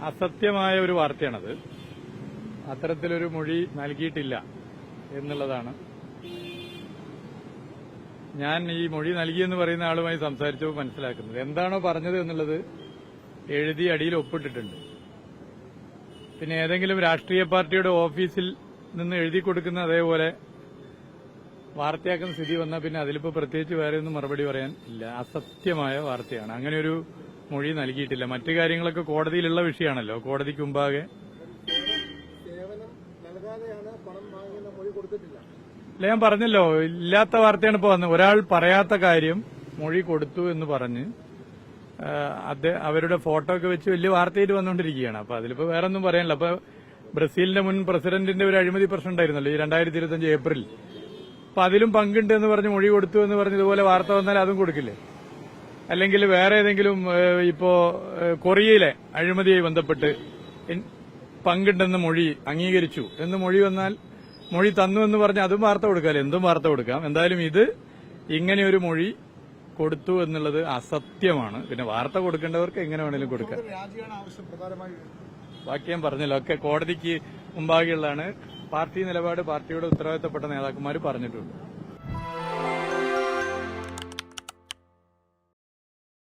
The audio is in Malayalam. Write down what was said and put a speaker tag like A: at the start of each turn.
A: അസത്യമായ ഒരു വാർത്തയാണത്. അത്തരത്തിലൊരു മൊഴി നൽകിയിട്ടില്ല എന്നുള്ളതാണ്. ഞാൻ ഈ മൊഴി നൽകിയെന്ന് പറയുന്ന ആളുമായി സംസാരിച്ചപ്പോൾ മനസ്സിലാക്കുന്നത്. എന്താണോ പറഞ്ഞത് എന്നുള്ളത് എഴുതി അടിയിൽ ഒപ്പിട്ടിട്ടുണ്ട്. പിന്നെ ഏതെങ്കിലും രാഷ്ട്രീയ പാർട്ടിയുടെ ഓഫീസിൽ നിന്ന് എഴുതി കൊടുക്കുന്ന അതേപോലെ വാർത്തയാക്കുന്ന സ്ഥിതി വന്നാൽ പിന്നെ അതിലിപ്പോൾ പ്രത്യേകിച്ച് വേറെ ഒന്നും മറുപടി പറയാൻ ഇല്ല. അസത്യമായ വാർത്തയാണ്. അങ്ങനെയൊരു മൊഴി നൽകിയിട്ടില്ല. മറ്റു കാര്യങ്ങളൊക്കെ കോടതിയിലുള്ള വിഷയമാണല്ലോ. കോടതിക്ക് മുമ്പാകെ. അല്ല ഞാൻ പറഞ്ഞല്ലോ. ഇല്ലാത്ത വാർത്തയാണ് ഇപ്പൊ വന്നത്. ഒരാൾ പറയാത്ത കാര്യം മൊഴി കൊടുത്തു എന്ന് പറഞ്ഞ് അത് അവരുടെ ഫോട്ടോ ഒക്കെ വെച്ച് വലിയ വാർത്തയായിട്ട് വന്നുകൊണ്ടിരിക്കുകയാണ്. അപ്പൊ അതിലിപ്പോ വേറെ ഒന്നും പറയാനില്ല. അപ്പൊ ബ്രസീലിന്റെ മുൻ പ്രസിഡന്റിന്റെ ഒരു അഴിമതി പ്രശ്നം ഉണ്ടായിരുന്നല്ലോ ഈ രണ്ടായിരത്തി ഇരുപത്തിയഞ്ച് ഏപ്രിൽ. അപ്പൊ അതിലും പങ്കുണ്ട് എന്ന് പറഞ്ഞ് മൊഴി കൊടുത്തു എന്ന് പറഞ്ഞ് ഇതുപോലെ വാർത്ത വന്നാൽ അതും കൊടുക്കില്ലേ? അല്ലെങ്കിൽ വേറെ ഏതെങ്കിലും ഇപ്പോ കൊറിയയിലെ അഴിമതിയായി ബന്ധപ്പെട്ട് പങ്കിട്ടെന്ന് മൊഴി അംഗീകരിച്ചു. എന്ന് മൊഴി വന്നാൽ മൊഴി തന്നു എന്ന് പറഞ്ഞ് അതും വാർത്ത കൊടുക്കാം എന്തും വാർത്ത കൊടുക്കാം. എന്തായാലും ഇത് ഇങ്ങനെയൊരു മൊഴി കൊടുത്തു എന്നുള്ളത് അസത്യമാണ്. പിന്നെ വാർത്ത കൊടുക്കേണ്ടവർക്ക് എങ്ങനെ വേണേലും കൊടുക്കാം. ബാക്കി ഞാൻ പറഞ്ഞല്ലോ. ഒക്കെ കോടതിക്ക് മുമ്പാകെയുള്ളതാണ്. പാർട്ടി നിലപാട് പാർട്ടിയുടെ ഉത്തരവാദിത്തപ്പെട്ട നേതാക്കന്മാർ പറഞ്ഞിട്ടുണ്ട്.